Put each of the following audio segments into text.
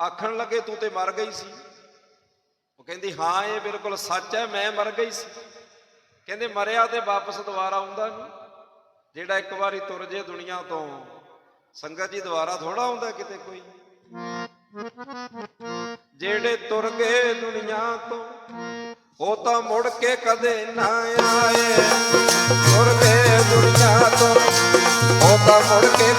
ਆਖਣ ਲੱਗੇ, ਤੂੰ ਤੇ ਮਰ ਗਈ ਸੀ। ਉਹ ਕਹਿੰਦੀ, ਹਾਂ, ਇਹ ਬਿਲਕੁਲ ਸੱਚ ਹੈ, ਮੈਂ ਮਰ ਗਈ ਸੀ। ਕਹਿੰਦੇ, ਮਰਿਆ ਤੇ ਵਾਪਸ ਦੁਬਾਰਾ ਆਉਂਦਾ ਨਹੀਂ। ਜਿਹੜਾ ਇੱਕ ਵਾਰੀ ਤੁਰ ਜੇ ਦੁਨੀਆ ਤੋਂ, ਸੰਗਤ ਜੀ ਦੁਬਾਰਾ ਥੋੜਾ ਆਉਂਦਾ ਕਿਤੇ ਕੋਈ। ਜਿਹੜੇ ਤੁਰ ਗਏ ਦੁਨੀਆ ਤੋਂ, ਉਹ ਤਾਂ ਮੁੜ ਕੇ ਕਦੇ ਨਾ ਆਏ। ਤੁਰ ਗਏ ਦੁਨੀਆ ਤੋਂ, ਉਹ ਤਾਂ ਮੁੜ ਕੇ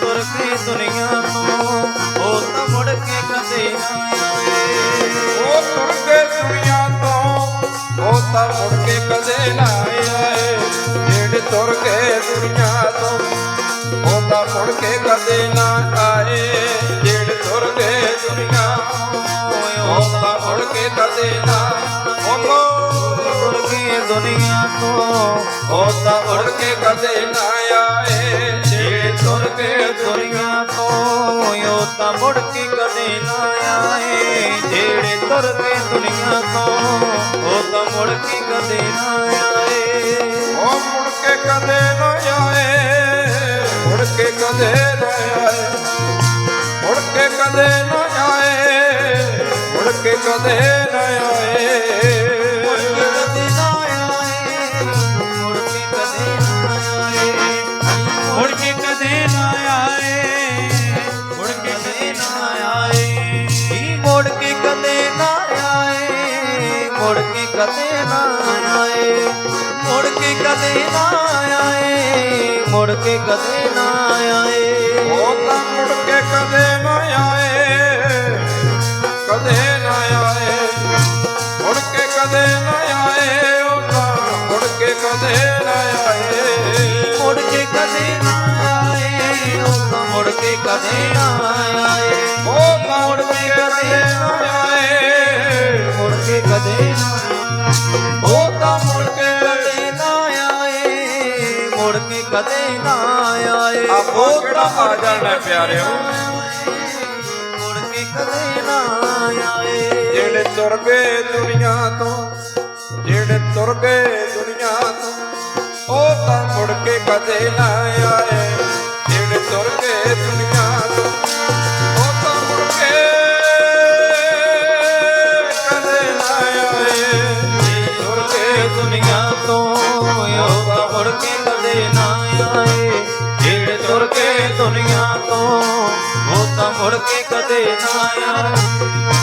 ਤੁਰ ਗਏ ਦੁਨੀਆ ਤੋਂ। ਉਹ ਤਾਂ ਮੁੜ ਕੇ ਕਦੇ ਨਾ ਆਏ। ਉਹ ਤੁਰ ਕੇ ਦੁਨੀਆ ਤੋਂ ਉਹ ਤਾਂ ਮੁੜ ਕੇ ਕਦੇ ਨਾ ਆਏ। ਜਿਹੜੇ ਤੁਰ ਗਏ ਦੁਨੀਆ ਤੋਂ ਉਹ ਤਾਂ ਮੁੜ ਕੇ ਕਦੇ ਨਾ ਆਏ। ਜਿਹੜੇ ਤੁਰ ਦੁਨੀਆ ਤੋਂ ਉਹ ਤਾਂ ਮੁੜ ਕੇ ਕਦੇ ਨਾ ਕੇ ਦੁਨੀਆ ਤੋਂ ਉਹ ਤਾਂ ਮੁੜ ਕੇ ਕਦੇ ਤੁਰ ਦੁਨੀਆ ਤੋਂ। ਉਹ ਤਾਂ ਮੁੜ ਕੇ ਕਦੇ ਨਾ ਆਏ। ਉਹ ਮੁੜ ਕੇ ਕਦੇ ਨਾ ਆਏ। ਮੁੜ ਕੇ ਕਦੇ ਨਾ ਆਏ। ਮੁੜ ਕੇ ਕਦੇ ਨਾ ਆਏ। ਮੁੜ ਕੇ ਕਦੇ ਨਾ ਆਏ। ਕਦੇ ਨਾ ਆਏ ਮੁੜ ਕੇ ਕਦੇ ਨਾ ਆਏ ਮੁੜ ਕੇ ਕਦੇ ਨਾ ਆਏ। ਉਹ ਤਾਂ ਮੁੜ ਕੇ ਕਦੇ ਨਾ ਆਏ ਕਦੇ ਨਾ ਆਏ ਮੁੜ ਕੇ ਕਦੇ ਨਾ ਆਏ ਉਹ ਤਾਂ ਮੁੜ ਕੇ ਕਦੇ ਨਾ ਆਏ। ਮੁੜ ਕੇ ਕਦੇ ਨਾ ਆਏ ਉਹ ਤਾਂ ਮੁੜ ਕੇ ਕਦੇ ਨਾ ਆਏ। ਕਦੇ ਨਾ ਆਏ। ਆਪੋ ਕਿਹੜਾ ਆ ਜਾਣਾ ਪਿਆਰਿਓ ਮੁੜ ਕੇ ਕਦੇ ਨਾ ਆਏ। ਜਿਹੜੇ ਤੁਰ ਗਏ ਦੁਨੀਆ ਤੋਂ ਜਿਹੜੇ ਤੁਰ ਗਏ ਦੁਨੀਆ ਤੋਂ ਉਹ ਤਾਂ ਮੁੜ ਕੇ ਕਦੇ ਨਾ ਜਿਹੜੇ ਤੁਰ ਕੇ ਦੁਨੀਆ ਤੋਂ, ਉਹ ਤਾਂ ਮੁੜ ਕੇ ਕਦੇ ਨਾ ਆਏ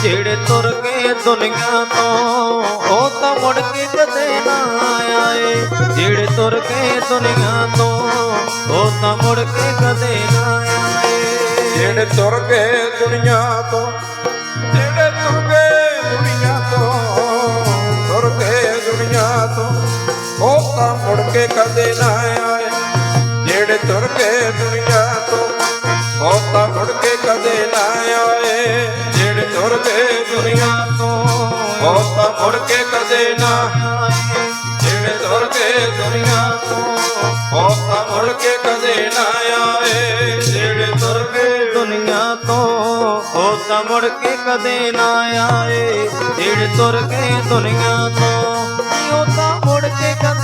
ਜਿਹੜੇ ਤੁਰ ਕੇ ਦੁਨੀਆ ਤੋਂ, ਉਹ ਤਾਂ ਮੁੜ ਕੇ ਕਦੇ ਨਾ ਆਏ ਜਿਹੜੇ ਤੁਰ ਕੇ ਦੁਨੀਆ ਤੋਂ, ਉਹ ਤਾਂ ਮੁੜ ਕੇ ਕਦੇ ਨਾ ਆਏ ਜਿਹੜੇ ਤੁਰ ਗਏ ਦੁਨੀਆ ਤੋਂ ਜਿਹੜੇ ਤੁਰ ਗਏ ਦੁਨੀਆ ਤੋਂ, ਤੁਰ ਗਏ ਦੁਨੀਆ ਤੋਂ, ਉਹ ਤਾਂ ਮੁੜ ਕੇ ਕਦੇ ਨਾ ਜਿਹੜੇ ਤੁਰ ਗਏ ਦੁਨੀਆ ਤੋਂ ਉਹ ਮੁੜ ਕੇ ਕਦੇ ਨਾ ਆਏ ਜਿਹੜੇ ਤੁਰ ਗਏ ਦੁਨੀਆ ਤੋਂ ਉਹ ਤਾਂ ਮੁੜ ਕੇ ਕਦੇ ਨਾ ਆਏ ਜਿਹੜੇ ਤੁਰ ਗਏ ਦੁਨੀਆ ਤੋਂ ਉਹ ਮੁੜ ਕੇ ਕਦੇ ਨਾ ਆਏ ਜਿਹੜੇ ਤੁਰ ਗਏ ਦੁਨੀਆ ਤੋਂ ਉਹ ਮੁੜ ਕੇ ਕਦੇ ਨਾ ਆਏ ਜਿਹੜੇ ਤੁਰ ਗਏ ਦੁਨੀਆ ਤੋਂ ਉਹ ਤਾਂ ਮੁੜ ਕੇ ਕਦੇ